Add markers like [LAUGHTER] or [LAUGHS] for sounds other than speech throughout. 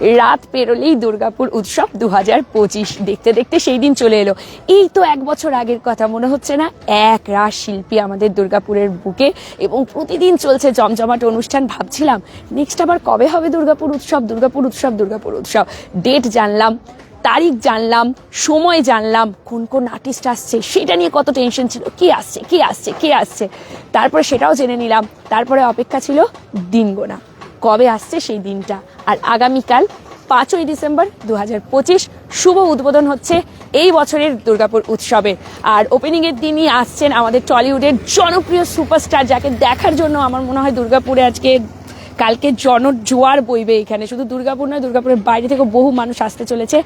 রাত পেরোলেই দুর্গাপুর উৎসব দু হাজার পঁচিশ। দেখতে দেখতে সেই দিন চলে এলো। এই তো এক বছর আগের কথা, মনে হচ্ছে না? এক রাস শিল্পী আমাদের দুর্গাপুরের বুকে এবং প্রতিদিন চলছে জমজমাট অনুষ্ঠান, ভাবছিলাম নেক্সট আবার কবে হবে দুর্গাপুর উৎসব? দুর্গাপুর উৎসব দুর্গাপুর উৎসব। ডেট জানলাম, তারিখ জানলাম, সময় জানলাম, কোন কোন আর্টিস্ট আসছে, সেটা নিয়ে কত টেনশন ছিল, কি আসছে কি আসছে, কে আসছে? তারপরে সেটাও জেনে নিলাম। তারপরে অপেক্ষা ছিল দিন গোনা কবে আসছে সেই দিনটা? আর আগামীকাল পাঁচই ডিসেম্বর দু হাজার পঁচিশ শুভ উদ্বোধন হচ্ছে এই বছরের দুর্গাপুর উৎসবে। আর ওপেনিংয়ের দিনই আসছেন আমাদের টলিউডের জনপ্রিয় সুপারস্টার যাকে দেখার জন্য আমার মনে হয় দুর্গাপুরে আজকে কালকে জন জোয়ার বইবে এখানে। শুধু দুর্গাপুর নয় দুর্গাপুরের বাইরে থেকে বহু মানুষ আসতে চলেছে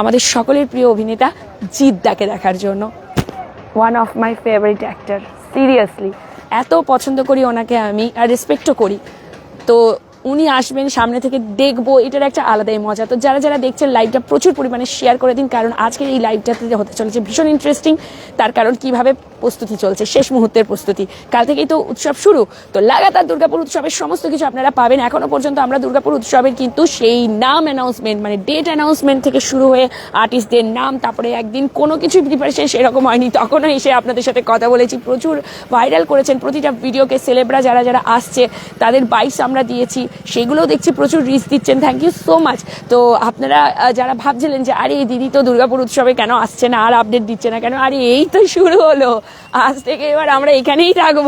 আমাদের সকলের প্রিয় অভিনেতা জিদ্দাকে দেখার জন্য। One of my favourite actor seriously এত পছন্দ করি ওনাকে আমি আর রেসপেক্টও করি। তো উনি আসবেন সামনে থেকে দেখব, এটার একটা আলাদাই মজা। তো যারা যারা দেখছেন লাইভটা প্রচুর পরিমাণে শেয়ার করে দিন, কারণ আজকের এই লাইভটাতে হতে চলেছে ভীষণ ইন্টারেস্টিং তার কারণ কীভাবে প্রস্তুতি চলছে, শেষ মুহূর্তের প্রস্তুতি। কাল থেকেই তো উৎসব শুরু। তো লাগাতার দুর্গাপুর উৎসবের সমস্ত কিছু আপনারা পাবেন। এখনও পর্যন্ত আমরা দুর্গাপুর উৎসবের কিন্তু সেই নাম অ্যানাউন্সমেন্ট মানে ডেট অ্যানাউন্সমেন্ট থেকে শুরু হয়ে আর্টিস্টদের নাম, তারপরে একদিন কোনো কিছুই প্রিপারেশন সেরকম হয়নি। তখনও এসে আপনাদের সাথে কথা বলেছি। প্রচুর ভাইরাল করেছেন। প্রতিটা ভিডিওকে সেলেবরা যারা যারা আসছে, তাদের বাইস আমরা দিয়েছি। সেগুলোও দেখছি প্রচুর রিচ দিচ্ছেন। থ্যাংক ইউ সো মাচ তো আপনারা যারা ভাবছিলেন যে, আরে এই দিদি তো দুর্গাপুর উৎসবে কেন আসছে না? আর আপডেট দিচ্ছে না কেন? আরে, এই তো শুরু হলো। আজ থেকে এবার আমরা এখানেই থাকব।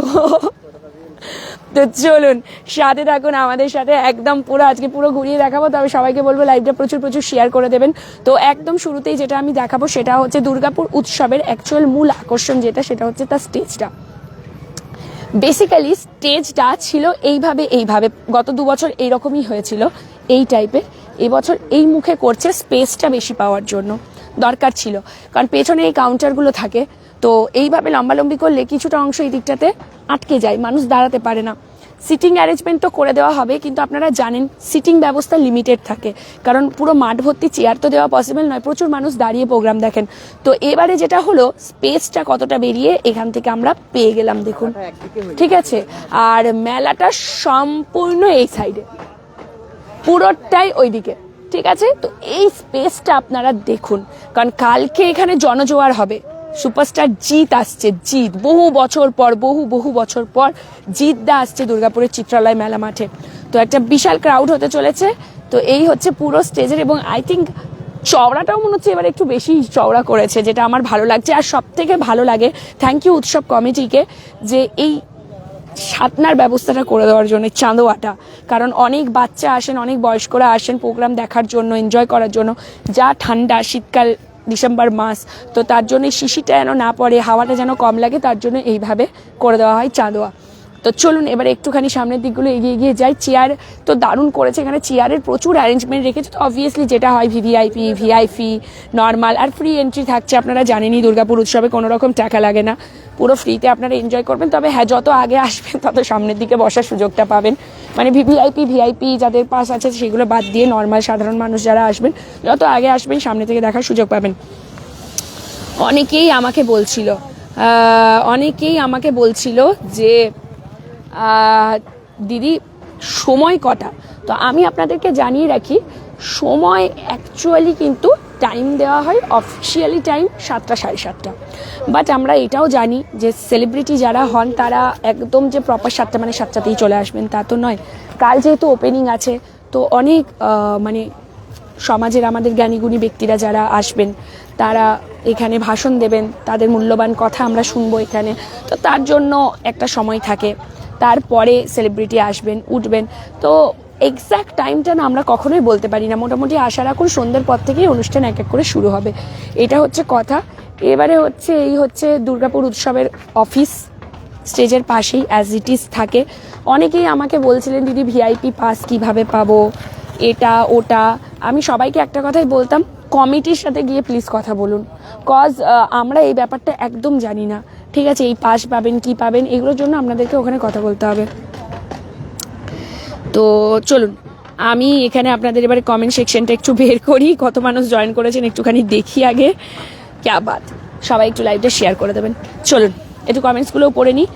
তো চলুন, সাথে থাকুন, আমাদের সাথে একদম পুরো, আজকে পুরো ঘুরিয়ে দেখাবো। তবে সবাইকে বলব লাইভটা প্রচুর প্রচুর শেয়ার করে দেবেন। তো একদম শুরুতেই যেটা আমি দেখাবো, সেটা হচ্ছে দুর্গাপুর উৎসবের অ্যাকচুয়াল মূল আকর্ষণ যেটা, সেটা হচ্ছে তার স্টেজটা বেসিক্যালি স্টেজটা ছিল এইভাবে এইভাবে। গত দু বছর এইরকমই হয়েছিল, এই টাইপের এবছর এই মুখে করছে স্পেসটা বেশি পাওয়ার জন্য। দরকার ছিল। কারণ পেছনে এই কাউন্টারগুলো থাকে তো এইভাবে লম্বালম্বি করলে কিছুটা অংশ এই দিকটাতে আটকে যায় মানুষ দাঁড়াতে পারে না। সিটিং অ্যারেঞ্জমেন্ট তো করে দেওয়া হবে কিন্তু আপনারা জানেন সিটিং ব্যবস্থা লিমিটেড থাকে। কারণ পুরো মাঠ ভর্তি চেয়ার তো দেওয়া পসিবল নয় প্রচুর মানুষ দাঁড়িয়ে প্রোগ্রাম দেখেন। তো এবারে যেটা হলো স্পেসটা কতটা বেরিয়ে এখান থেকে আমরা পেয়ে গেলাম দেখুন। ঠিক আছে? আর মেলাটা সম্পূর্ণ এই সাইডে পুরোটাই ওইদিকে। ঠিক আছে? তো এই স্পেসটা আপনারা দেখুন। কারণ কালকে এখানে জনজোয়ার হবে। সুপারস্টার জিৎ আসছে, জিৎ। বহু বছর পর, বহু বহু বছর পর জিৎ দা আসছে দুর্গাপুরের চিত্রালয় মেলা মাঠে। তো একটা বিশাল ক্রাউড হতে চলেছে। তো এই হচ্ছে পুরো স্টেজের এবং আই থিঙ্ক চওড়াটাও মনে হচ্ছে এবার একটু বেশি চওড়া করেছে, যেটা আমার ভালো লাগছে। আর সব থেকে ভালো লাগে থ্যাংক ইউ উৎসব কমিটিকে, যে এই সাতনার ব্যবস্থাটা করে দেওয়ার জন্য চাঁদোয়াটা। কারণ অনেক বাচ্চা আসেন, অনেক বয়স্করা আসেন প্রোগ্রাম দেখার জন্য এনজয় করার জন্য। যা ঠান্ডা, শীতকাল ডিসেম্বর মাস। তো তার জন্য শিশিটা যেন না পড়ে, হাওয়াটা যেন কম লাগে, তার জন্য এইভাবে করে দেওয়া হয় চাঁদোয়া। তো চলুন, এবার একটুখানি সামনের দিকগুলো এগিয়ে গিয়ে যাই। চেয়ার তো দারুণ করেছে এখানে। চেয়ারের প্রচুর অ্যারেঞ্জমেন্ট রেখেছে। তো অবভিয়াসলি যেটা হয় ভিভিআইপি ভিআইপি নর্মাল আর ফ্রি এন্ট্রি থাকছে আপনারা জানেনই, দুর্গাপুর উৎসবে কোনো রকম টাকা লাগে না। পুরো ফ্রিতে আপনারা এনজয় করবেন। তবে হ্যাঁ যত আগে আসবেন, তত সামনের দিকে বসার সুযোগটা পাবেন। মানে ভিভিআইপি ভিআইপি যাদের পাস আছে, সেগুলো বাদ দিয়ে নর্মাল সাধারণ মানুষ যারা আসবেন, যত আগে আসবেন, সামনে থেকে দেখার সুযোগ পাবেন। অনেকেই আমাকে বলছিল অনেকেই আমাকে বলছিল যে দিদি, সময় কটা? তো আমি আপনাদেরকে জানিয়ে রাখি, সময় অ্যাকচুয়ালি কিন্তু টাইম দেওয়া হয় অফিসিয়ালি টাইম সাতটা সাড়ে সাতটা। বাট আমরা এটাও জানি যে সেলিব্রিটি যারা হন, তারা একদম যে প্রপার সাতটা মানে সাতটাতেই চলে আসবেন, তা তো নয়। কাল যেহেতু ওপেনিং আছে, তো অনেক মানে সমাজের আমাদের জ্ঞানীগুণী ব্যক্তিরা যারা আসবেন, তারা এখানে ভাষণ দেবেন, তাদের মূল্যবান কথা আমরা শুনব এখানে। তো তার জন্য একটা সময় থাকে। তারপরে সেলিব্রিটি আসবেন, উঠবেন। তো এক্স্যাক্ট টাইমটা না আমরা কখনোই বলতে পারি না। মোটামুটি আশা রাখুন সন্ধ্যের পর থেকেই অনুষ্ঠান এক এক করে শুরু হবে। এটা হচ্ছে কথা। এবারে হচ্ছে, এই হচ্ছে দুর্গাপুর উৎসবের অফিস স্টেজের পাশেই অ্যাজ ইট ইজ থাকে। অনেকেই আমাকে বলছিলেন, দিদি ভিআইপি পাস কীভাবে পাবো? এটা, ওটা? আমি সবাইকে একটা কথাই বলতাম কমিটির সাথে গিয়ে প্লিজ কথা বলুন। কজ আমরা এই ব্যাপারটা একদম জানি না ঠিক আছে, এই পাস পাবেন, কি পাবেন, এগুলোর জন্য আপনাদেরকে ওখানে কথা বলতে হবে। তো চলুন, আমি এখানে আপনাদের এবারে কমেন্ট সেকশনটা একটু বের করি, কত মানুষ জয়েন করেছেন একটুখানি দেখি আগে। ক্যা বাদ সবাই একটু লাইভটা শেয়ার করে দেবেন। চলুন, একটু কমেন্টসগুলোও পড়ে নিই।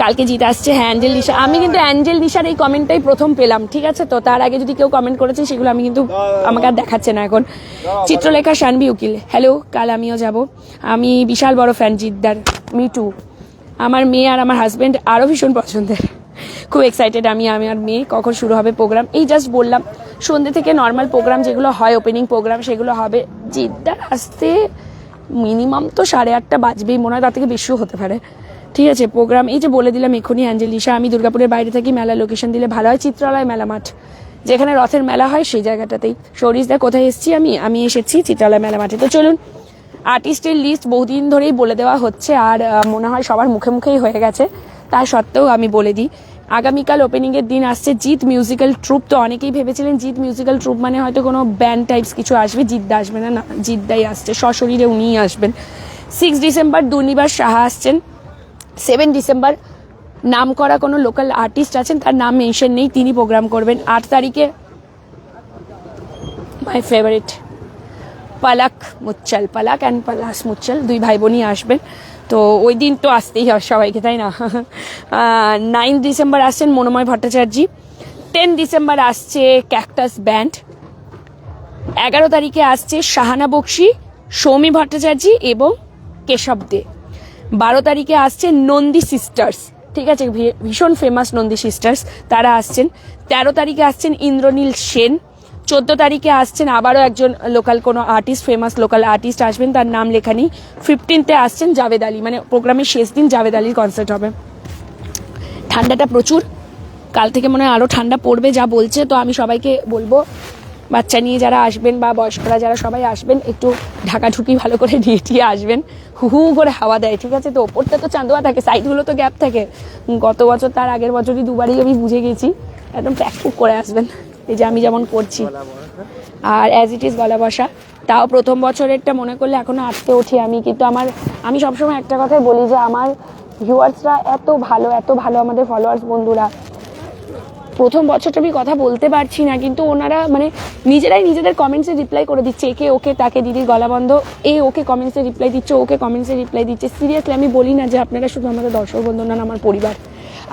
কালকে জিতে আসছে হ্যাঁ অ্যাঞ্জেল নিশা আমি কিন্তু অ্যাঞ্জেল নিশার এই কমেন্টটাই প্রথম পেলাম ঠিক আছে? তো তার আগে যদি কেউ কমেন্ট করেছে সেগুলো আমি কিন্তু আমাকে আর দেখাচ্ছে না এখন। চিত্রলেখা শানবি উকিল। হ্যালো কাল আমিও যাব। আমি বিশাল বড় ফ্যান জিদ্দার। মি টু আমার মেয়ে আর আমার হাজব্যান্ড আরও ভীষণ পছন্দের। খুব এক্সাইটেড আমি আমি আর মেয়ে। কখন শুরু হবে প্রোগ্রাম এই জাস্ট বললাম সন্ধ্যে থেকে নর্মাল প্রোগ্রাম যেগুলো হয় ওপেনিং প্রোগ্রাম সেগুলো হবে। জিদ্দার আসতে মিনিমাম তো সাড়ে আটটা বাজবেই মনে হয় তার থেকে বেশিও হতে পারে। ঠিক আছে প্রোগ্রাম এই যে বলে দিলাম এখনই অ্যাঞ্জেলিশা আমি দুর্গাপুরের বাইরে থাকি মেলা লোকেশন দিলে ভালো হয়, চিত্রালয়, মেলা মাঠ। যেখানে রথের মেলা হয়, সেই জায়গাটাতেই। সরিষদা কোথায় এসেছি আমি? আমি এসেছি চিত্রালয়, মেলা মাঠে। তো চলুন আর্টিস্টের লিস্ট বহুদিন ধরেই বলে দেওয়া হচ্ছে, আর মনে হয় সবার মুখে মুখেই হয়ে গেছে। তা সত্ত্বেও আমি বলে দিই, আগামীকাল ওপেনিংয়ের দিন আসছে জিৎ মিউজিক্যাল ট্রুপ তো অনেকেই ভেবেছিলেন জিৎ মিউজিক্যাল ট্রুপ মানে হয়তো কোনো ব্যান্ড টাইপস কিছু আসবে জিদ্দা আসবে না না জিদ্দাই আসছে, সশরীরে উনিই আসবেন। সিক্স ডিসেম্বর দুর্নিবার সাহা আসছেন। সেভেন ডিসেম্বর নাম করা কোনো লোকাল আর্টিস্ট আছেন, তার নাম মেনশন নেই, তিনি প্রোগ্রাম করবেন। আট তারিখে my favourite Pala মুচ্চাল Pala and পালাস মুচ্চাল দুই ভাই বোনই আসবেন। তো ওই দিন তো আসতেই হয় সবাইকে, তাই না? নাইন ডিসেম্বর আসছেন মনোময় ভট্টাচার্য, টেন ডিসেম্বর আসছে ক্যাকটাস ব্যান্ড, এগারো তারিখে আসছে শাহানা বক্সি, সৌমি ভট্টাচার্য এবং কেশব দে। বারো তারিখে আসছে নন্দী সিস্টার্স ঠিক আছে ভীষণ ফেমাস নন্দী সিস্টার্স তারা আসছেন। তেরো তারিখে আসছেন ইন্দ্রনীল সেন। চোদ্দ তারিখে আসছেন আবারও একজন লোকাল কোনো আর্টিস্ট ফেমাস লোকাল আর্টিস্ট আসবেন, তার নাম লেখা নেই। ফিফটিনতে আসছেন জাভেদ আলী মানে প্রোগ্রামের শেষ দিন জাভেদ আলীর কনসার্ট হবে। ঠান্ডাটা প্রচুর। কাল থেকে মনে হয় আরও ঠান্ডা পড়বে, যা বলছে, তো আমি সবাইকে বলব বাচ্চা নিয়ে যারা আসবেন বা বয়স্করা যারা সবাই আসবেন, একটু ঢাকাঢুকি ভালো করে দিয়ে টিয়ে আসবেন। হু হু করে হাওয়া দেয়, ঠিক আছে? তো ওপরটা তো চাঁদোয়া থাকে, সাইডগুলো তো গ্যাপ থাকে। গত বছর, তার আগের বছরই দুবারই আমি বুঝে গেছি, একদম প্যাকপুক করে আসবেন। এই যে আমি যেমন করছি। আর অ্যাজ ইট ইজ গলা বসা। তাও প্রথম বছরেরটা মনে করলে এখনও আটতে উঠি আমি, কিন্তু আমার, আমি সবসময় একটা কথাই বলি যে, আমার ভিউয়ার্সরা এত ভালো এত ভালো আমাদের ফলোয়ার্স বন্ধুরা। প্রথম বছরটা আমি কথা বলতে পারছি না, কিন্তু ওনারা মানে নিজেরাই নিজেদের কমেন্টসে রিপ্লাই করে দিচ্ছে, একে ওকে, তাকে দিদির গলা বন্ধ, এ ওকে কমেন্টসে রিপ্লাই দিচ্ছে, ওকে কমেন্টসে রিপ্লাই দিচ্ছে। সিরিয়াসলি আমি বলি না যে আপনারা শুধু আমাদের দর্শক বন্ধু নন আমার পরিবার।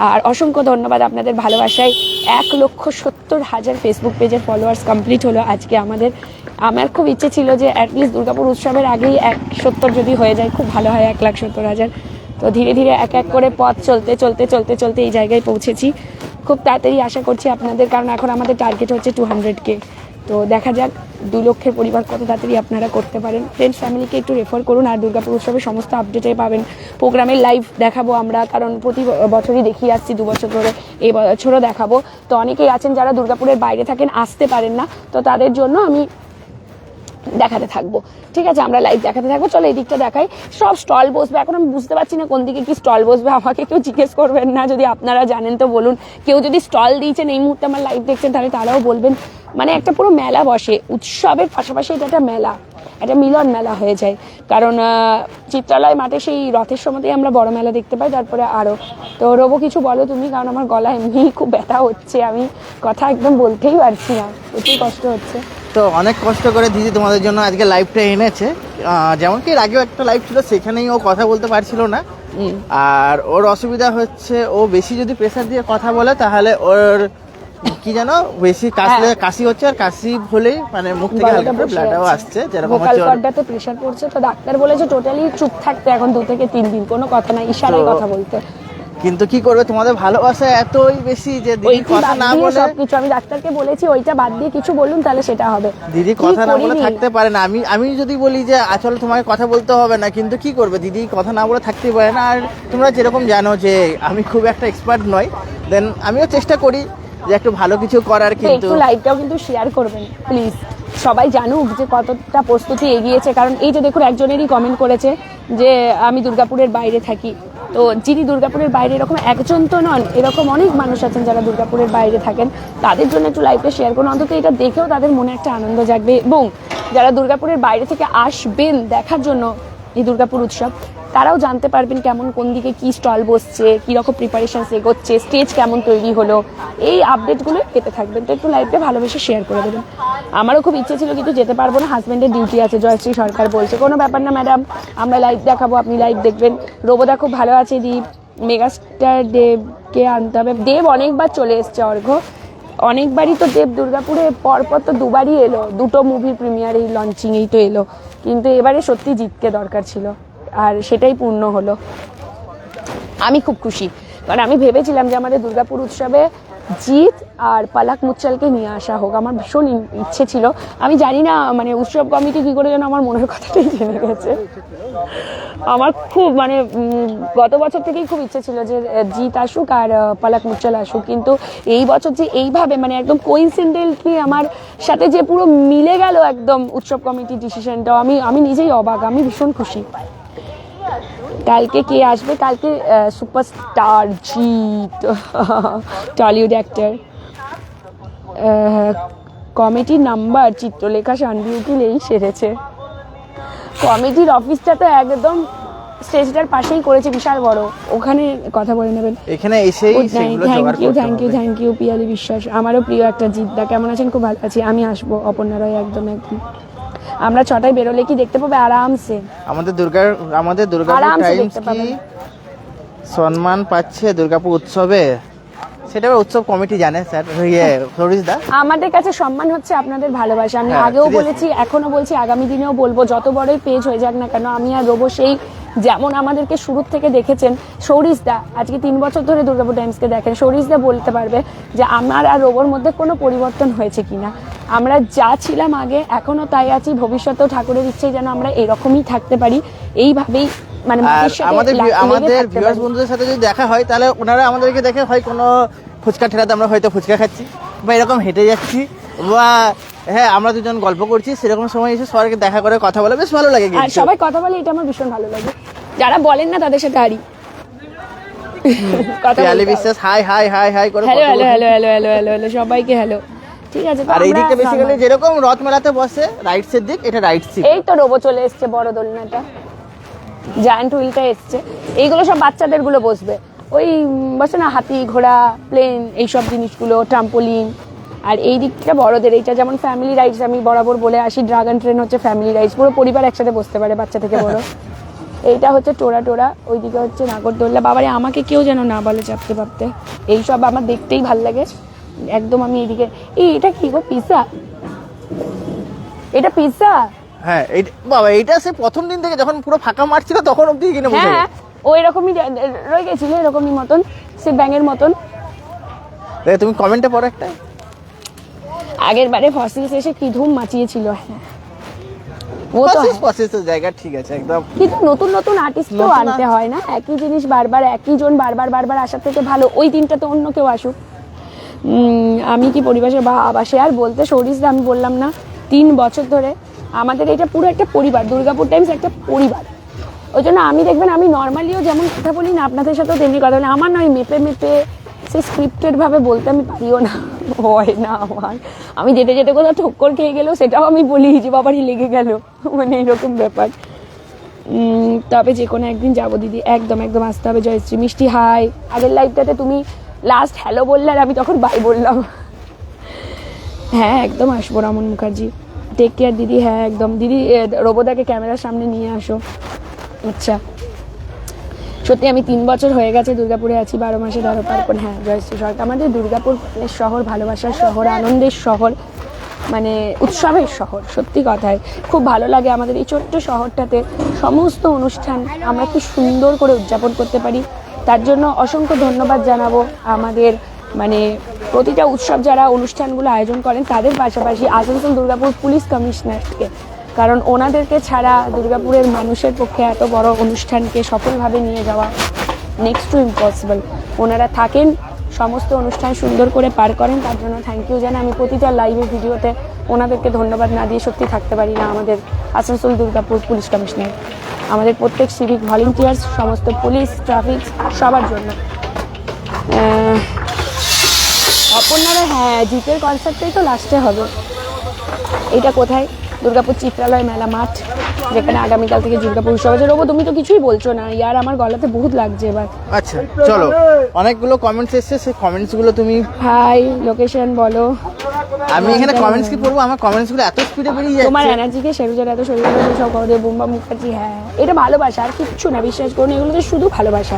আর অসংখ্য ধন্যবাদ আপনাদের ভালোবাসায়। এক লক্ষ সত্তর হাজার ফেসবুক পেজের ফলোয়ার্স কমপ্লিট হলো আজকে আমাদের। আমার খুব ইচ্ছে ছিল যে অ্যাটলিস্ট দুর্গাপুর উৎসবের আগেই এক সত্তর যদি হয়ে যায়, খুব ভালো হয়, এক লাখ সত্তর হাজার। তো ধীরে ধীরে এক এক করে পথ চলতে চলতে চলতে চলতে এই জায়গায় পৌঁছেছি। খুব তাড়াতাড়ি আশা করছি আপনাদের, কারণ এখন আমাদের টার্গেট হচ্ছে টু হান্ড্রেড কে তো দেখা যাক, দু লক্ষের পরিবার কত তাড়াতাড়ি আপনারা করতে পারেন। ফ্রেন্ডস ফ্যামিলিকে একটু রেফার করুন আর দুর্গাপুর উৎসবের সমস্ত আপডেটে পাবেন। প্রোগ্রামের লাইভ দেখাবো আমরা, কারণ প্রতি বছরই দেখিয়ে আসছি, দু বছর ধরে এই বছরও দেখাবো। তো অনেকেই আছেন যারা দুর্গাপুরের বাইরে থাকেন, আসতে পারেন না। তো তাদের জন্য আমি দেখাতে থাকব। ঠিক আছে, আমরা লাইভ দেখাতে থাকব। চলো এই দিকটা দেখাই। সব স্টল বসবে। এখন আমি বুঝতে পারছি না কোন দিকে কি স্টল বসবে। আমাকে কেউ জিজ্ঞেস করবেন না। যদি আপনারা জানেন তো বলুন। কেউ যদি স্টল দিয়েছেন, এই মুহূর্তে আমার লাইভ দেখছেন, তাহলে তারাও বলবেন। মানে একটা পুরো মেলা বসে উৎসবের পাশাপাশি এটা একটা মেলা একটা মিলন মেলা হয়ে যায়। কারণ চিত্রালয় মাঠে সেই রথের সময়তেই আমরা বড় মেলা দেখতে পাই তারপরে আরও তো রবো কিছু বলো তুমি কারণ আমার গলা এমনি খুব ব্যথা হচ্ছে আমি কথা একদম বলতেই পারছি না প্রচুর কষ্ট হচ্ছে। তো অনেক কষ্ট করে দিদি তোমাদের জন্য আজকে লাইভটা এনেছে। যেমন কি আগেও একটা লাইভ ছিল সেখানেই ও কথা বলতে পারছিল না। আর ওর অসুবিধা হচ্ছে ও বেশি যদি প্রেসার দিয়ে কথা বলে তাহলে ওর কি জানো? বেশি কাশলে হ্যাঁ। কাশি হচ্ছে আর কাশি হলেই মানে মুখ থেকে হালকা করে ব্লাডও আসছে যেরকম ভোকাল কর্ডাতে প্রেশার পড়ছে তো ডাক্তার বলেছে টোটালি চুপ থাকতে এখন দু থেকে তিন দিন কোনো কথা না ইশারায় কথা বলতে। কিন্তু কি করবে? তোমাদের ভালোবাসা এতই বেশি যে দিদি কথা না বলে সবকিছু আমি ডাক্তারকে বলেছি ওইটা বাদ দিয়ে কিছু বলুন তাহলে সেটা হবে। দিদি কথা না বলে থাকতে পারে না। আমি আমি যদি বলি যে আসলে তোমাকে কথা বলতে হবে না কিন্তু কি করবে? দিদি কথা না বলে থাকতেই পারে না। আর তোমরা যেরকম জানো যে আমি খুব একটা এক্সপার্ট নই দেন আমিও চেষ্টা করি। যে একটু ভালো কিছু করার তো কিন্তু। একটু লাইভটাও কিন্তু শেয়ার করবেন প্লিজ সবাই জানুক যে কতটা প্রস্তুতি এগিয়েছে কারণ এই যে দেখুন একজনেরই কমেন্ট করেছে যে আমি দুর্গাপুরের বাইরে থাকি। তো যিনি দুর্গাপুরের বাইরে এরকম একজন তো নন এরকম অনেক মানুষ আছেন যারা দুর্গাপুরের বাইরে থাকেন। তাদের জন্য একটু লাইভটা শেয়ার করুন। অন্তত এটা দেখেও তাদের মনে একটা আনন্দ জাগবে। এবং যারা দুর্গাপুরের বাইরে থেকে আসবেন দেখার জন্য এই দুর্গাপুর উৎসব তারাও জানতে পারবেন কেমন, কোন দিকে কি স্টল বসছে, কীরকম প্রিপারেশন এগোচ্ছে স্টেজ কেমন তৈরি হলো। এই আপডেটগুলো পেতে থাকবেন। তো একটু লাইভটা ভালোবেসে শেয়ার করে দেবেন। আমারও খুব ইচ্ছে ছিল কিন্তু যেতে পারব না হাজব্যান্ডের ডিউটি আছে, জয়শ্রী সরকার বলছে। কোনো ব্যাপার না ম্যাডাম আমরা লাইভ দেখাবো, আপনি লাইভ দেখবেন। রোবদা খুব ভালো আছে, দীপ। মেগাস্টার দেবকে আনতে হবে। দেব অনেকবার চলে এসছে, অর্ঘ। অনেকবারই তো দেব দুর্গাপুরে, পরপর তো দুবারই এলো। দুটো মুভি প্রিমিয়ার এই লঞ্চিংয়েই তো এলো। কিন্তু এবারে সত্যি জিতকে দরকার ছিল। আর সেটাই পূর্ণ হলো। আমি খুব খুশি। কারণ আমি ভেবেছিলাম যে আমাদের দুর্গাপুর উৎসবে জিৎ আর পালাক মুচ্চালকে নিয়ে আসা হোক। আমার ভীষণ ইচ্ছে ছিল। আমি জানি না মানে উৎসব কমিটি কি করে যেন আমার মনের কথাটাই জেনে গেছে। আমার খুব মানে গত বছর থেকেই খুব ইচ্ছে ছিল যে জিৎ আসুক আর পালাক মুচ্চাল আসুক। কিন্তু এই বছর যে এইভাবে মানে একদম কোইন্সিডেন্টলি আমার সাথে যে পুরো মিলে গেল একদম উৎসব কমিটির ডিসিশনটাও আমি আমি নিজেই অবাক, আমি ভীষণ খুশি। কালকে কে আসবে? কালকে superstar Jeet Tollywood actor committee number Chitralekha শান্তি উকিলেই সেরেছে। কমিটির অফিসটা তো একদম স্টেজটার পাশেই করেছে বিশাল বড়। ওখানে কথা বলে নেবেন। এখানে এসেই thank you thank you. Thank you Piyali Biswas. আমারও প্রিয় একটা জিদ্দা কেমন আছেন? খুব ভালো আছি। আমি আসব। অপর্ণা রয় একদম একদম। আমরা ছটায় বেরোলে কি দেখতে পাবে? আরামসে। আমাদের দুর্গা আমাদের দুর্গাপুর টাইমস কি সম্মান পাচ্ছে দুর্গাপুর উৎসবে? সেটা উৎসব কমিটি জানে স্যার। ইয়ে দা? আমাদের কাছে সম্মান হচ্ছে আপনাদের ভালোবাসা। আমি হ্যাঁ, আগেও বলেছি এখনও বলছি আগামী দিনেও বলব যত বড়ই পেজ হয়ে যাক না কেন আমি আর রোবো সেই যেমন আমাদেরকে শুরুর থেকে দেখেছেন সৌরিশ দা আজকে তিন বছর ধরে দুর্গাপুর টাইমসকে দেখেন সৌরিশ দা বলতে পারবে যে আমার আর রোবোর মধ্যে কোনো পরিবর্তন হয়েছে কিনা। আমরা যা ছিলাম আগে এখনও তাই আছি ভবিষ্যতেও ঠাকুরের ইচ্ছে যেন আমরা এরকমই থাকতে পারি। এইভাবেই মানে আমাদের আমাদের ভিউয়ার্স বন্ধুদের সাথে যদি দেখা হয় তাহলে ওনারা আমাদেরকে দেখে হয় কোনো ফুচকা ঠেলাতে আমরা হয়তো ফুচকা খাচ্ছি বা এরকম হেঁটে যাচ্ছি বা হ্যাঁ আমরা দুজন গল্প করছি সেরকম সময় এসে সবাইকে দেখা করে কথা বলে বেশ ভালো লাগে আর সবাই কথা বলে এটা আমার ভীষণ ভালো লাগে। যারা বলেন না তাদের সাথে হারি। Piyali Biswas hi hi hi hi করে hello hello hello hello hello hello hello সবাইকে হ্যালো। ঠিক আছে আর এই দিকটা বেসিক্যালি যেরকম রথ মেলাতে বসে রাইট এর দিক এটা রাইট সিট এই তো রোবো চলে এসছে বড় দোলনাটা। জায়ান্ট হুইলটা এসছে। এইগুলো সব বাচ্চাদেরগুলো বসবে। ওই বসে না হাতি ঘোড়া প্লেন এইসব জিনিসগুলো ট্রাম্পোলিন আর এই দিকটা বড়দের এইটা যেমন ফ্যামিলি রাইডস আমি বরাবর বলে আসি ড্রাগন ট্রেন হচ্ছে ফ্যামিলি রাইডস পুরো পরিবার একসাথে বসতে পারে বাচ্চা থেকে বড়। এইটা হচ্ছে টোরা টোরা ওইদিকে হচ্ছে নাগরদোল্লা। বাবারে আমাকে কেউ যেন না বলে চাপতে পারতে এইসব আমার দেখতেই ভালো লাগে। একদম আমি এইদিকে এই এটা কি গো পিৎজা এটা পিৎজা হ্যাঁ এই বাবা এটা সে প্রথম দিন থেকে যখন পুরো ফাঁকা মাঠ ছিল তখন অব্দি কিনে বসে হ্যাঁ ও এরকমই রয়ে গেছিল এরকমই মতন সে ব্যাঙের মতন। তুমি কমেন্টে পড়ো একটা। আগের বারে ফসিলস এসে কি ধুম মাচিয়েছিল? হ্যাঁ। ও তো প্রসেস জায়গা ঠিক আছে একদম। কিন্তু নতুন নতুন আনতে হয় না। একই জিনিস বারবার একই জন বারবার বারবার আসার থেকে ভালো। ওই দিনটা তো অন্য কেউ আসুক। আমি কি পরিবেশে বা আবাসে? আর বলতে সরিস আমি বললাম না তিন বছর ধরে আমাদের এটা পুরো একটা পরিবার দুর্গাপুর টাইমস একটা পরিবার। ওই জন্য আমি দেখবেন আমি নর্মালিও যেমন কথা বলি না আপনাদের সাথেও তেমনি কথা বলি আমার নয় মেপে মেপে সে স্ক্রিপ্টেড ভাবে বলতে আমি পারিও না। হয় না আমার। আমি যেতে যেতে কোথাও ঠক্কর খেয়ে গেলেও সেটাও আমি বলি যে বাবারই লেগে গেল। মানে এরকম ব্যাপার। তবে যে কোনো একদিন যাব, দিদি। একদম একদম আসতে হবে, জয়শ্রী। মিষ্টি, হাই। আগের লাইফটাতে তুমি লাস্ট হ্যালো বললে আর আমি তখন বাই বললাম। হ্যাঁ একদম আসব, রমন মুখার্জি। টেক কেয়ার দিদি। হ্যাঁ একদম। দিদি রোবোদাকে ক্যামেরার সামনে নিয়ে আসো। আচ্ছা। সত্যি আমি তিন বছর হয়ে গেছে দুর্গাপুরে আছি, বারো মাসে ধরো পার্বণ হ্যাঁ জয়শ্রী সরকার। আমাদের দুর্গাপুর শহর, ভালোবাসার শহর, আনন্দের শহর মানে উৎসবের শহর, সত্যি কথায় খুব ভালো লাগে আমাদের এই ছোট্ট শহরটাতে। সমস্ত অনুষ্ঠান আমরা কি সুন্দর করে উদযাপন করতে পারি। তার জন্য অসংখ্য ধন্যবাদ জানাব আমাদের মানে প্রতিটা উৎসব যারা অনুষ্ঠানগুলো আয়োজন করেন, তাদের পাশাপাশি আসানসোল দুর্গাপুর পুলিশ কমিশনারকে। কারণ ওনাদেরকে ছাড়া দুর্গাপুরের মানুষের পক্ষে এত বড় অনুষ্ঠানকে সফলভাবে নিয়ে যাওয়া নেক্সট টু ইম্পসিবল ওনারা থাকেন, সমস্ত অনুষ্ঠান সুন্দর করে পার করেন, তার জন্য থ্যাংক ইউ জানাই। আমি প্রতিটা লাইভে ভিডিওতে ওনাদেরকে ধন্যবাদ না দিয়ে সত্যি থাকতে পারি না আমাদের আসানসোল দুর্গাপুর পুলিশ কমিশনার। আমাদের প্রত্যেক সিভিক ভলেন্টিয়ার্স সমস্ত পুলিশ ট্রাফিক সবার জন্য। অপর্ণারা হ্যাঁ জিতের কনসার্টটাই তো লাস্টে হবে। এটা কোথায়? দুর্গাপুর চিত্রালয় মেলা মাঠ যেখানে আগামীকাল থেকে দুর্গাপুর উৎসব আছে। রবো তুমি তো কিছুই বলছো না। ইয়ার আমার গলাতে বহুত লাগছে এবার। আচ্ছা চলো। অনেকগুলো কমেন্টস এসেছে সেই কমেন্টসগুলো তুমি হাই লোকেশন বলো। আমি এখানে কমেন্টস কি পড়ব আমার কমেন্টসগুলো এত স্পিডে বেরিয়ে যাচ্ছে। তোমার এনার্জিকে সেরুজের এত শরীর করে সব করে বুম্বা মুখার্জি হ্যাঁ। এটা ভালোবাসা আর কিচ্ছু না বিশ্বাস করুন এগুলো তো শুধু ভালোবাসা।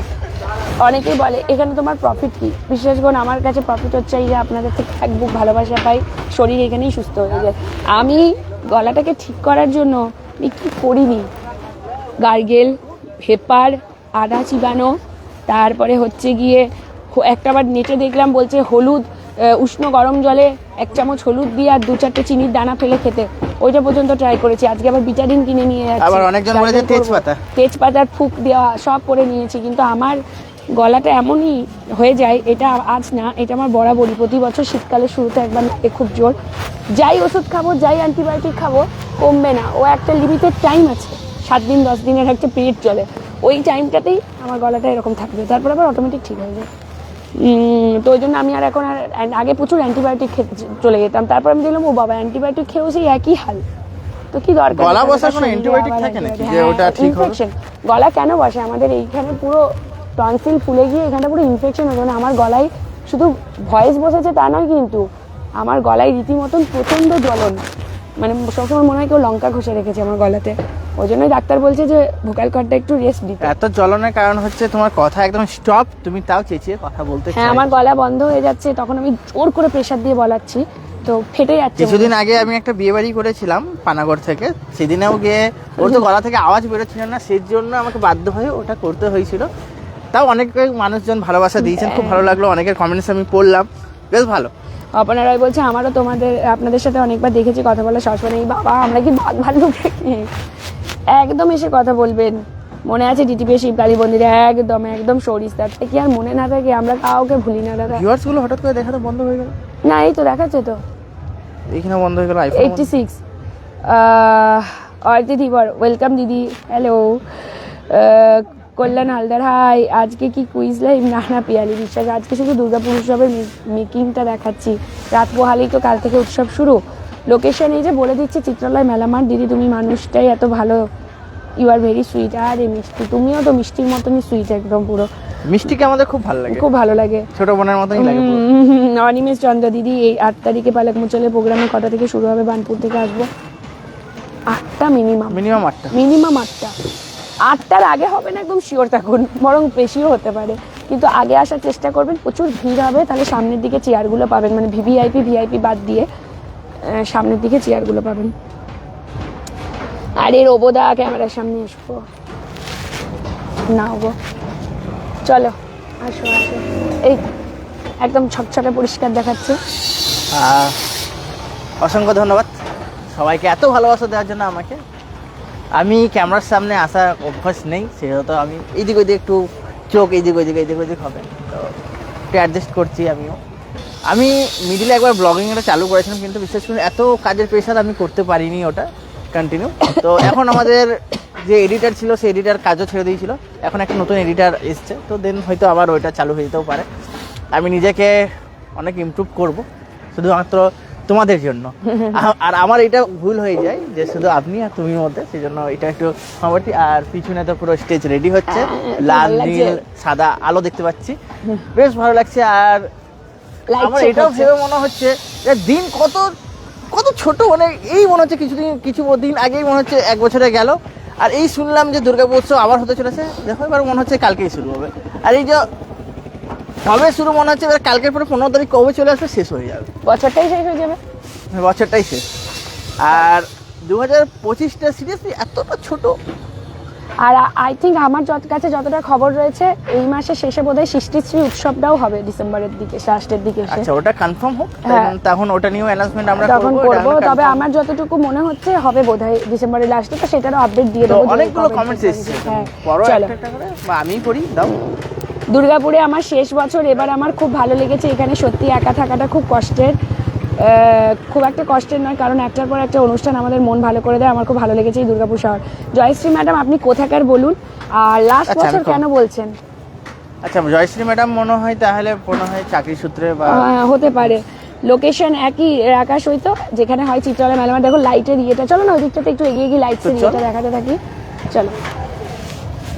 অনেকেই বলে এখানে তোমার প্রফিট কি? বিশ্বাস করুন আমার কাছে প্রফিট হচ্ছে এই যে আপনাদের থেকে এক বুক ভালোবাসা পাই শরীর এখানেই সুস্থ হয়ে যায়। আমি গলাটাকে ঠিক করার জন্য আমি কি করিনি? গার্গেল হেপার আদা চিবানো তারপরে হচ্ছে গিয়ে একটা বার নেটে দেখলাম বলছে হলুদ উষ্ণ গরম জলে এক চামচ হলুদ দিয়ে আর দু চারটে চিনির দানা ফেলে খেতে। ওইটা পর্যন্ত ট্রাই করেছি। আজকে আবার বিটাডিন কিনে নিয়ে যাচ্ছি। আবার অনেকজন বলেছে তেজপাতা। তেজপাতার ফুক দেওয়া সব করে নিয়েছি। কিন্তু আমার গলাটা এমনই হয়ে যায় এটা আজ না এটা আমার বরাবরই। প্রতি বছর শীতকালের শুরুতে একবার লাগে খুব জোর। যাই ওষুধ খাব যাই অ্যান্টিবায়োটিক খাব কমবে না। ও একটা লিমিটেড টাইম আছে সাত দিন দশ দিনের একটা পিরিয়ড চলে। ওই টাইমটাতেই আমার গলাটা এরকম থাকবে। তারপর আবার অটোমেটিক ঠিক হয়ে যায়। তো ওই জন্য আমি আর এখন আর আগে প্রচুর অ্যান্টিবায়োটিক খেতে চলে যেতাম। তারপর আমি দেখলাম ও বাবা অ্যান্টিবায়োটিক খেয়েও সেই একই হাল। তো কি দরকার? গলা বসার কোনো শরীরে থাকে নাকি? যে হ্যাঁ, ওটা ঠিক হবে? গলা কেন বসে? আমাদের এইখানে পুরো টনসিল ফুলে গিয়ে এখানে পুরো ইনফেকশন হয়ে মানে আমার গলায় শুধু ভয়েস বসেছে তা নয় কিন্তু আমার গলায় রীতিমতন প্রচণ্ড জ্বলন মানে সবসময় মনে হয় কেউ লঙ্কা ঘষে রেখেছে আমার গলাতে। ওই জন্যই ডাক্তার বলছে যে ভোকাল কর্ডটা একটু রেস্ট দিতে। এত জ্বলনের কারণ হচ্ছে তোমার কথা একদম স্টপ তুমি তাও চেঁচিয়ে কথা বলতে হ্যাঁ আমার গলা বন্ধ হয়ে যাচ্ছে তখন আমি জোর করে প্রেশার দিয়ে বলাচ্ছি তো ফেটে যাচ্ছে। কিছুদিন আগে আমি একটা বিয়ে বাড়ি করেছিলাম পানাগড় থেকে সেদিনেও গিয়ে ওর তো গলা থেকে আওয়াজ বেরোচ্ছিল না সেই জন্য আমাকে বাধ্য হয়ে ওটা করতে হয়েছিল। তাও অনেক মানুষজন ভালোবাসা দিয়েছেন খুব ভালো লাগল অনেকের কমেন্টস আমি পড়লাম বেশ ভালো। অপনা রায় বলছে আমারও তোমাদের আপনাদের সাথে অনেকবার দেখেছি কথা বলা সবসময় নেই। বাবা আমরা কি বাঘ ভাল্লুক নাকি?" একদম এসে কথা বলবেন। মনে আছে ডিটিপি শিব কালী মন্দিরে একদম একদম সরিস তারটা কি আর মনে না থাকে? আমরা কাউকে ভুলি না দাদা। ভিউয়ার্সগুলো হঠাৎ করে দেখা তো বন্ধ হয়ে গেল? না এই তো দেখাচ্ছে তো। এইখানে বন্ধ হয়ে গেল আইফোন এইটটি সিক্স অর্তি দিবর ওয়েলকাম দিদি। হ্যালো কল্যাণ হালদার হাই আজকে কি কুইজ লাইভ না না পিয়ালি বিশ্বাস আজকে শুধু দুর্গাপুর উৎসবের মেকিংটা দেখাচ্ছি। রাত পোহালেই তো কাল থেকে উৎসব শুরু। লোকেশন এই যে বলে দিচ্ছে চিত্রালয় মেলামার দিদি তুমি মানুষটাই এত ভালো। ইউ আর ভেরি সুইট আর আরে মিষ্টি তুমিও তো মিষ্টির মতনই সুইট একদম পুরো। মিষ্টিকে আমাদের খুব ভালো লাগে? খুব ভালো লাগে। ছোট বোনের মতনই লাগে। অনিমেষ চন্দ্র দিদি এই আট তারিখে পালক মুচলের প্রোগ্রামে কটা থেকে শুরু হবে? বানপুর থেকে আসব। আটটা মিনিমাম মিনিমাম আটটা। মিনিমাম আটটা। আটটার আগে হবে না একদম শিওর থাকুন, বরং বেশিও হতে পারে। কিন্তু আগে আসার চেষ্টা করবেন, প্রচুর ভিড় হবে, তাহলে সামনের দিকে চেয়ারগুলো পাবেন মানে ভিভিআইপি ভিআইপি বাদ দিয়ে সামনের দিকে চেয়ারগুলো পাবেন। আরে রোবোদা ক্যামেরার সামনে আসব। না গো। চলো, আসো আসো। এই, একদম ছকছকে পরিষ্কার দেখাচ্ছে। অসংখ্য ধন্যবাদ। সবাইকে এত ভালোবাসা দেওয়ার জন্য আমাকে। আমি ক্যামেরার সামনে আসার অভ্যাস নেই, সেহেতু আমি এইদিক ওইদিক একটু চোখ এইদিক ওইদিক এইদিক ওইদিক হবে। তো একটু অ্যাডজাস্ট করছি আমিও। আমি মিডিলে একবার ব্লগিংটা চালু করেছিলাম, কিন্তু বিশেষ করে এত কাজের প্রেশার আমি করতে পারিনি ওটা কন্টিনিউ তো এখন আমাদের যে এডিটার ছিল, সেই এডিটার কাজও ছেড়ে দিয়েছিল। এখন একটা নতুন এডিটার এসছে, তো দেন হয়তো আবার ওইটা চালু হয়ে যেতেও পারে। আমি নিজেকে অনেক ইমপ্রুভ করব। শুধুমাত্র তোমাদের জন্য। [LAUGHS] আর আমার এটা ভুল হয়ে যায় যে শুধু আপনি আর তুমির মধ্যে সেই জন্য এটা একটু সমাবর্তী। আর পিছনে তো পুরো স্টেজ রেডি হচ্ছে। লাল নীল সাদা আলো দেখতে পাচ্ছি। বেশ ভালো লাগছে। আর আমার এটাও ভেবে মনে হচ্ছে যে দিন কত কত ছোট মানে এই মনে হচ্ছে কিছুদিন কিছু দিন আগেই মনে হচ্ছে এক বছরে গেল। আর এই শুনলাম যে দুর্গাপুর উৎসব আবার হতে চলেছে। দেখো এবার মনে হচ্ছে কালকেই শুরু হবে। আর এই যে কবে শুরু মনে হচ্ছে এবার কালকের পরে পনেরো তারিখ কবে চলে আসবে শেষ হয়ে যাবে। বছরটাই শেষ হয়ে যাবে। বছরটাই শেষ। আর দু হাজার পঁচিশটা সিরিয়াসলি এতটা ছোট। আর আই থিঙ্ক আমার যত কাছে যতটা খবর রয়েছে এই মাসের শেষে বোধহয় সৃষ্টিশ্রী উৎসবটাও হবে ডিসেম্বরের দিকে লাস্টের দিকে আচ্ছা ওটা কনফার্ম হোক হ্যাঁ। তখন ওটা নিয়েও অ্যানাউন্সমেন্ট আমরা তখন করব তবে আমার যতটুকু মনে হচ্ছে হবে বোধহয় ডিসেম্বরের লাস্টে তো সেটারও আপডেট দিয়ে দেবো অনেকগুলো কমেন্টস এসেছে। হ্যাঁ বড় একটা একটা করে আমি করি দাও। দুর্গাপুরে আমার শেষ বছর এবার আমার খুব ভালো লেগেছে। এখানে সত্যি একা থাকাটা খুব কষ্টের। খুব একটা কষ্টের নয় কারণ একটার পর একটা অনুষ্ঠান আমাদের মন ভালো করে দেয়। আমার খুব ভালো লেগেছে এই দুর্গাপুর শহর। জয়শ্রী ম্যাডাম আপনি কোথাকার বলুন? আর লাস্ট আচ্ছা, বছর কেন বলছেন? আচ্ছা জয়শ্রী ম্যাডাম মনে হয় তাহলে মনে হয় চাকরি সূত্রে বা হতে পারে। লোকেশন একই আকাশ হইতো যেখানে হয় চিত্রালয় মেলা। দেখো লাইটের ইয়েটা চলো না ওই দিকটাতে একটু এগিয়ে গিয়ে লাইটসের তো চলো। ইয়েটা দেখাতে থাকি। চলো।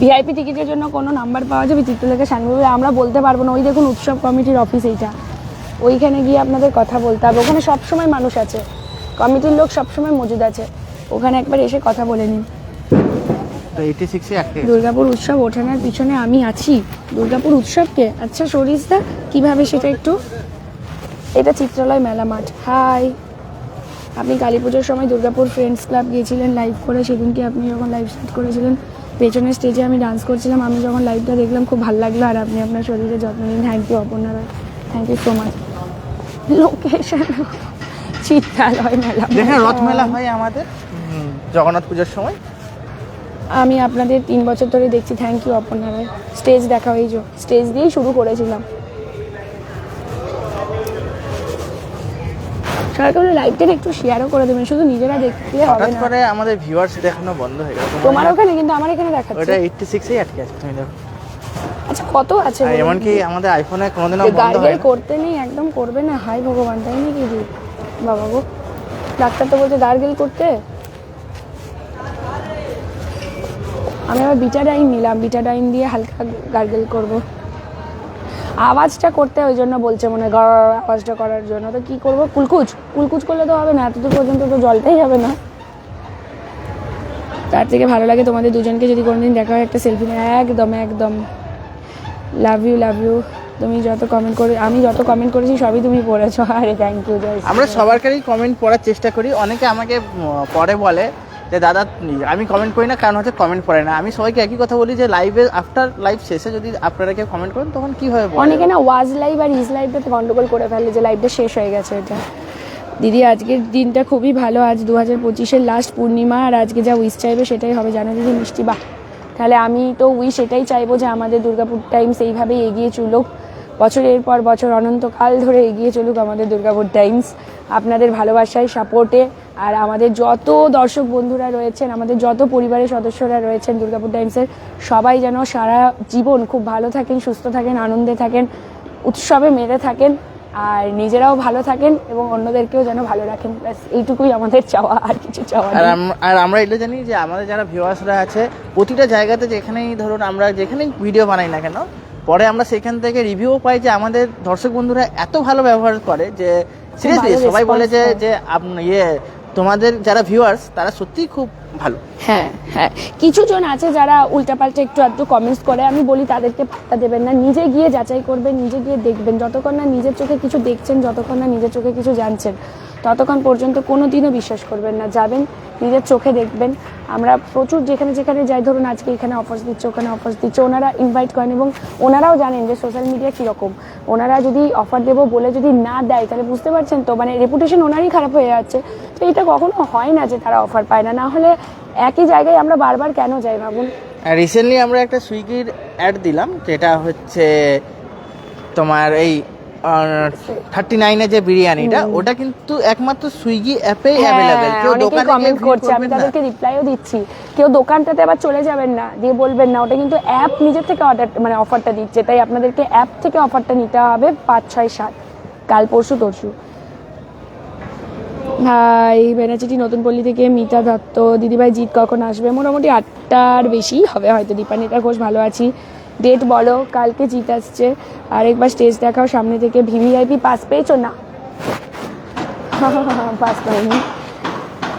ভিআইপি টিকিটের জন্য কোনো নাম্বার পাওয়া যাবে? চিত্রলেখা সানগুলো আমরা বলতে পারব না। ওই দেখুন উৎসব কমিটির অফিস এইটা। ওইখানে গিয়ে আপনাদের কথা বলতে হবে। ওখানে সবসময় মানুষ আছে। কমিটির লোক সবসময় মজুদ আছে। ওখানে একবার এসে কথা বলে নিন। দুর্গাপুর উৎসব ওঠানোর পিছনে আমি আছি। দুর্গাপুর উৎসবকে? আচ্ছা সরিষদা কীভাবে সেটা একটু? এটা চিত্রালয় মেলা মাঠ। হাই। আপনি কালী পুজোর সময় দুর্গাপুর ফ্রেন্ডস ক্লাব গিয়েছিলেন লাইভ করে। সেদিনকে আপনি যখন লাইভ স্টার্ট করেছিলেন পেছনের স্টেজে আমি ডান্স করছিলাম আমি যখন লাইভটা দেখলাম খুব ভালো লাগল। আর আপনি আপনার শরীরে যত্ন নিন। Thank you Aparna Roy. Thank you so much location Chitralaya মেলা। দেখেন যেখানে রথ মেলা হয় আমাদের জগন্নাথ পুজোর সময়। আমি আপনাদের তিন বছর ধরে দেখছি। Thank you Aparna Roy. Stage দেখা হয়ে যে স্টেজ দিয়েই শুরু করেছিলাম। সরকার লাইভটা একটু শেয়ারও করে দেবেন শুধু নিজেরা দেখলে হবে না। করে আমাদের ভিউয়ার্স দেখানো বন্ধ হয়ে গেল। তোমার ওখানে কিন্তু আমার এখানে দেখাচ্ছে। ওটা এইটটি সিক্সেই আটকে আছে তুমি দেখো। আচ্ছা কত আছে আর এমনকি আমাদের আইফোনে কোনোদিনও বন্ধ হয় করতে নেই একদম করবে না। হাই ভগবান তাই নাকি দি বাবা গো। ডাক্তার তো বলছে গার্গেল করতে। আমি আবার বিটাডাইন নিলাম বিটাডাইন দিয়ে হালকা গার্গেল করব। আওয়াজটা করতে ওই জন্য বলছে মনে হয় গড় আওয়াজটা করার জন্য। তো কি করব? কুলকুচ। কুলকুচ করলে তো হবে না এতদূর পর্যন্ত তো জলটাই হবে না। তার থেকে ভালো লাগে তোমাদের দুজনকে যদি কোনোদিন দেখা হয় একটা সেলফি নেয়। একদম একদম। লাভ ইউ লাভ ইউ তুমি যত কমেন্ট করে আমি যত কমেন্ট করেছি সবই তুমি পড়েছো। আরে থ্যাংক ইউ আমরা সবারকারই কমেন্ট পড়ার চেষ্টা করি। অনেকে আমাকে পরে বলে। যে দাদা, আমি কমেন্ট করি না, কারণ হচ্ছে কমেন্ট পড়ে না। আমি সবাইকে একই কথা বলি যে লাইভে আফটার লাইভ শেষে যদি আপনারা কেউ কমেন্ট করেন, তখন কি হবে অনেকে না ওয়াজ লাইভ আর ইজ লাইভটাতে গন্ডগোল করে ফেলে যে লাইভটা শেষ হয়ে গেছে এটা। দিদি, আজকের দিনটা খুবই ভালো। আজ দু হাজার পঁচিশের লাস্ট পূর্ণিমা, আর আজকে যা উইশ চাইবে সেটাই হবে। জানো দিদি, মিষ্টি, বাহ। তাহলে আমি তো উইশ এটাই চাইব যে আমাদের দুর্গাপুর টাইমস এইভাবেই এগিয়ে চলুক। বছরের পর বছর, অনন্তকাল ধরে এগিয়ে চলুক আমাদের দুর্গাপুর টাইমস আপনাদের ভালোবাসায় সাপোর্টে আর আমাদের যত দর্শক বন্ধুরা রয়েছেন আমাদের যত পরিবারের সদস্যরা রয়েছেন দুর্গাপুর টাইমসের সবাই যেন সারা জীবন খুব ভালো থাকেন সুস্থ থাকেন আনন্দে থাকেন উৎসবে মেতে থাকেন আর নিজেরাও ভালো থাকেন এবং অন্যদেরকেও যেন ভালো রাখেন। ব্যাস এইটুকুই আমাদের চাওয়া আর কিছু চাওয়া আর আর আমরা এটা জানি যে আমাদের যারা ভিউয়ার্সরা আছে প্রতিটা জায়গাতে যেখানেই ধরুন আমরা যেখানেই ভিডিও বানাই না কেন পরে আমরা সেখান থেকে রিভিউ পাই যে আমাদের দর্শক বন্ধুরা এত ভালো ব্যবহার করে যে সিরিয়াসলি সবাই বলে যে যে ইয়ে তোমাদের যারা ভিউয়ার্স তারা সত্যিই খুব ভালো। হ্যাঁ হ্যাঁ। কিছু জন আছে যারা উল্টাপাল্টা একটু আধটু কমেন্টস করে, আমি বলি তাদেরকে পাত্তা দেবেন না। নিজে গিয়ে যাচাই করবেন, নিজে গিয়ে দেখবেন। যতক্ষণ না নিজের চোখে কিছু দেখছেন, যতক্ষণ না নিজের চোখে কিছু জানছেন। ততক্ষণ পর্যন্ত কোনো দিনও বিশ্বাস করবেন না। যাবেন, নিজের চোখে দেখবেন। আমরা প্রচুর যেখানে যেখানে যাই, ধরুন আজকে এখানে অফার্স দিচ্ছে, ওখানে অফার্স দিচ্ছে, ওনারা ইনভাইট করেন এবং ওনারাও জানেন যে সোশ্যাল মিডিয়া কীরকম। ওনারা যদি অফার দেবো বলে যদি না দেয়, তাহলে বুঝতে পারছেন তো? মানে রেপুটেশন ওনারই খারাপ হয়ে যাচ্ছে। তো এটা কখনো হয় না যে তারা অফার পায় না। না হলে একই জায়গায় আমরা বারবার কেন যাই ভাবুন? রিসেন্টলি আমরা একটা সুইগির অ্যাড দিলাম, যেটা হচ্ছে তোমার এই থার্টি নাইনে যে বিরিয়ানিটা ওটা কিন্তু একমাত্র সুইগি অ্যাপেই অ্যাভেলেবেল কেউ দোকানে কমেন্ট করছে আমি তাদেরকে রিপ্লাইও দিচ্ছি। কেউ দোকানটাতে আবার চলে যাবেন না দিয়ে বলবেন না ওটা কিন্তু অ্যাপ নিজের থেকে অর্ডার মানে অফারটা দিচ্ছে তাই আপনাদেরকে অ্যাপ থেকে অফারটা নিতে হবে পাঁচ ছয় সাত। কাল পরশু তরশু। ভাই বেনাচিটি নতুন পল্লী থেকে মিতা দত্ত। দিদিভাই জিৎ কখন আসবে? মোটামুটি আটটার বেশি হবে হয়তো দীপানিতা ঘোষ ভালো আছি। ডেট বলো, কালকে জিত আসছে। আর একবার স্টেজ দেখাও, সামনে থেকে ভিভিআইপি পাস পেয়েছ না? [LAUGHS] পাস পাইনি।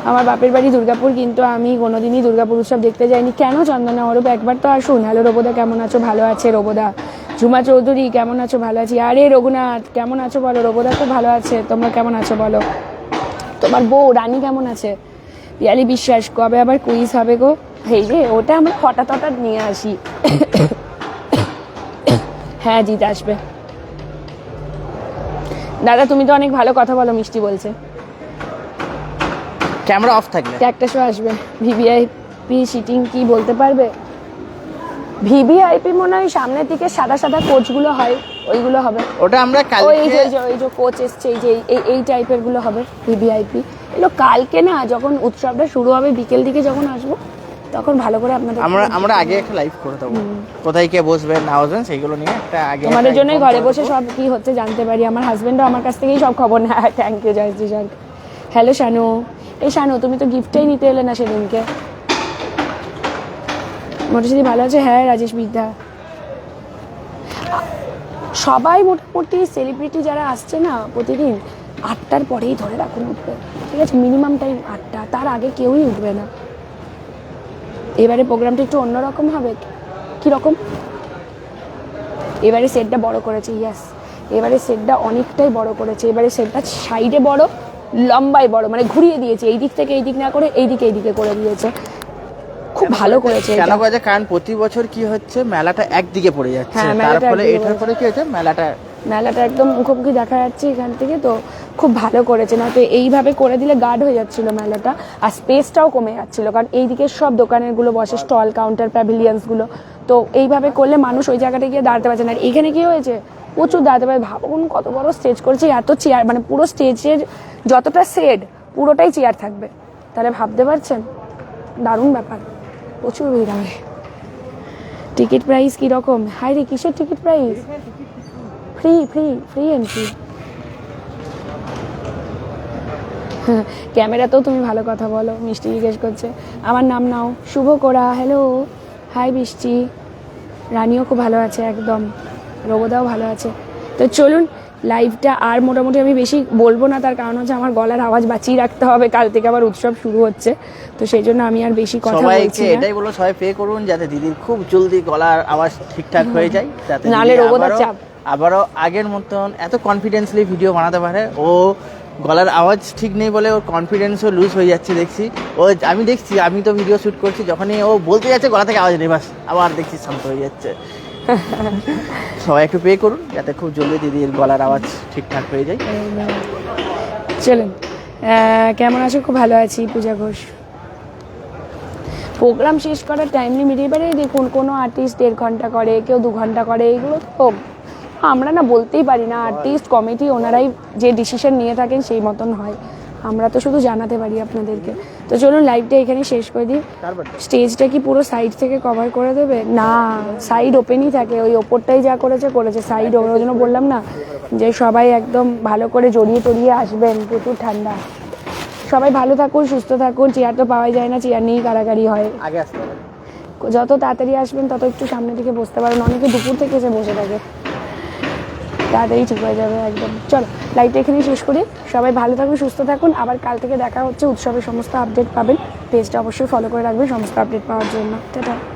আমার বাপের বাড়ি দুর্গাপুর, কিন্তু আমি কোনোদিনই দুর্গাপুর উৎসব দেখতে যাইনি। কেন চন্দনা অরূপ? একবার তো আসুন। হ্যালো রোবোদা, কেমন আছো? ভালো আছে রোবোদা। ঝুমা চৌধুরী, কেমন আছো? ভালো আছি। আরে রঘুনাথ, কেমন আছো বলো? রোবোদা তো ভালো আছে। তোমরা কেমন আছো বলো? তোমার বউ রানী কেমন আছে? পিয়ালি বিশ্বাস, কবে আবার কুইজ হবে গো? এই রে ওটা আমরা হঠাৎ হঠাৎ নিয়ে আসি। [LAUGHS] হ্যাঁ জিত আসবে। দাদা তুমি তো অনেক ভালো কথা বলো মিষ্টি বলছে। ক্যামেরা অফ থাকলে একটা শো আসবে। ভিভিআইপি সিটিং কি বলতে পারবে? ভিভিআইপি মনে হয় সামনের দিকে সাদা সাদা কোচগুলো হয় ওইগুলো হবে। ওটা আমরা ওই কালকে এই যে এই যে কোচ এসছে এই যে এই এই টাইপেরগুলো হবে ভিভিআইপি এগুলো কালকে না যখন উৎসবটা শুরু হবে বিকেল দিকে যখন আসব তখন ভালো করে আপনাদের আমরা আমরা আগে একটা লাইভ করে দেবো। কোথায় কে বসবেন না বসবেন সেইগুলো নিয়ে একটা আগে তোমাদের একটা জন্যই ঘরে বসে সব কি হচ্ছে জানতে পারি। আমার হাজবেন্ডও আমার কাছ থেকেই সব খবর নেয়। থ্যাংক ইউ জয়শ্রী সর হ্যালো শানু। এই শানু তুমি তো গিফটটাই নিতে এলে না সেদিনকে। মোটরসাইকেল ভালো আছে? হ্যাঁ রাজেশ বিদ্যা। সবাই মোটামুটি সেলিব্রিটি যারা আসছে না প্রতিদিন আটটার পরেই ধরে রাখুন উঠবে। ঠিক আছে? মিনিমাম টাইম আটটা। তার আগে কেউই উঠবে না। এবারে প্রোগ্রামটা একটু অন্যরকম হবে? কীরকম? এবারে সেটটা বড় করেছে ইয়াস এবারে সেটটা অনেকটাই বড় করেছে। এবারে সেটটা সাইডে বড় লম্বায় বড় মানে ঘুরিয়ে দিয়েছে। এই দিক থেকে এই দিক না করে এই দিকে এই দিকে করে দিয়েছে। খুব ভালো করেছে কেন। করেছে? কারণ প্রতি বছর কি হচ্ছে মেলাটা একদিকে পড়ে যাচ্ছে। হ্যাঁ, তার ফলে এটার ফলে কি হচ্ছে মেলাটা মেলাটা একদম মুখোমুখি দেখা যাচ্ছে এখান থেকে, তো খুব ভালো করেছে। না, তো এইভাবে করে দিলে গার্ড হয়ে যাচ্ছিল মেলাটা, আর স্পেসটাও কমে যাচ্ছিল। কারণ এইদিকে সব দোকানেরগুলো বসে স্টল কাউন্টার প্যাভিলিয়ন্সগুলো তো এইভাবে করলে মানুষ ওই জায়গাটা গিয়ে দাঁড়াতে পারছে না। আর এখানে কি হয়েছে? প্রচুর দাঁড়াতে পারে। ভাবুন কত বড় স্টেজ করেছে, এত চেয়ার মানে পুরো স্টেজের যতটা সেট পুরোটাই চেয়ার থাকবে। তাহলে ভাবতে পারছেন? দারুণ ব্যাপার। প্রচুর ভিড় হবে। টিকিট প্রাইস কীরকম? হাই রে, কিসের ticket price free free free entry ক্যামেরাতেও তুমি ভালো কথা বলো মিষ্টি জিজ্ঞেস করছে। আমার নাম নাও শুভ কোরা হ্যালো হাই বৃষ্টি রানীও খুব ভালো আছে একদম। রবদাও ভালো আছে। তো চলুন লাইভটা আর মোটামুটি আমি বেশি বলব না তার কারণ হচ্ছে আমার গলার আওয়াজ বাঁচিয়ে রাখতে হবে কাল থেকে আবার উৎসব শুরু হচ্ছে। তো সেই জন্য আমি আর বেশি কথা বলছি না। এটাই বলো সবাই পে করুন যাতে দিদির খুব জলদি গলার আওয়াজ ঠিকঠাক হয়ে যায় যাতে নাহলে দিদি চাপ। আবারও আগের মতন এত কনফিডেন্সলি ভিডিও বানাতে পারে। ও গলার আওয়াজ ঠিক নেই বলে ওর কনফিডেন্সও লুজ হয়ে যাচ্ছে, দেখছি। ও, আমি দেখছি, আমি তো ভিডিও শ্যুট করছি, যখনই ও বলতে যাচ্ছে, গলা থেকে আওয়াজ নেই, বাস, আবার দেখছি শান্ত হয়ে যাচ্ছে। সবাই একটু পে করুন, যাতে খুব জলদি দিদির গলার আওয়াজ ঠিকঠাক হয়ে যায়। চলুন। কেমন আছো? খুব ভালো আছি, পূজা ঘোষ। প্রোগ্রাম শেষ করার টাইম লিমিট এবারে দেখুন, কোনো আর্টিস্ট দেড় ঘণ্টা করে, কেউ দু ঘণ্টা করে, এগুলো তো আমরা না বলতেই পারি না আর্টিস্ট কমিটি ওনারাই যে ডিসিশন নিয়ে থাকেন সেই মতন হয়। আমরা তো শুধু জানাতে পারি আপনাদেরকে। তো চলুন লাইভটা এখানে শেষ করে দিই। স্টেজটা কি পুরো সাইড থেকে কভার করে দেবে? না সাইড ওপেনই থাকে। ওই ওপরটাই যা করেছে করেছে সাইড ওই জন্য বললাম না যে সবাই একদম ভালো করে জড়িয়ে টড়িয়ে আসবেন। প্রচুর ঠান্ডা। সবাই ভালো থাকুন সুস্থ থাকুন। চেয়ার তো পাওয়াই যায় না চেয়ার নিয়েই কারাকারি হয়। আগে আসতে যত তাড়াতাড়ি আসবেন তত একটু সামনে থেকে বসতে পারেন। অনেকে দুপুর থেকে এসে বসে থাকে। তাড়াতাড়ি ঠিক হয়ে যাবে, একদম। চলো লাইভটা এখানেই শেষ করি। সবাই ভালো থাকুন, সুস্থ থাকুন। আবার কাল থেকে দেখা হচ্ছে, উৎসবের সমস্ত আপডেট পাবেন। পেজটা অবশ্যই ফলো করে রাখবেন, সমস্ত আপডেট পাওয়ার জন্য।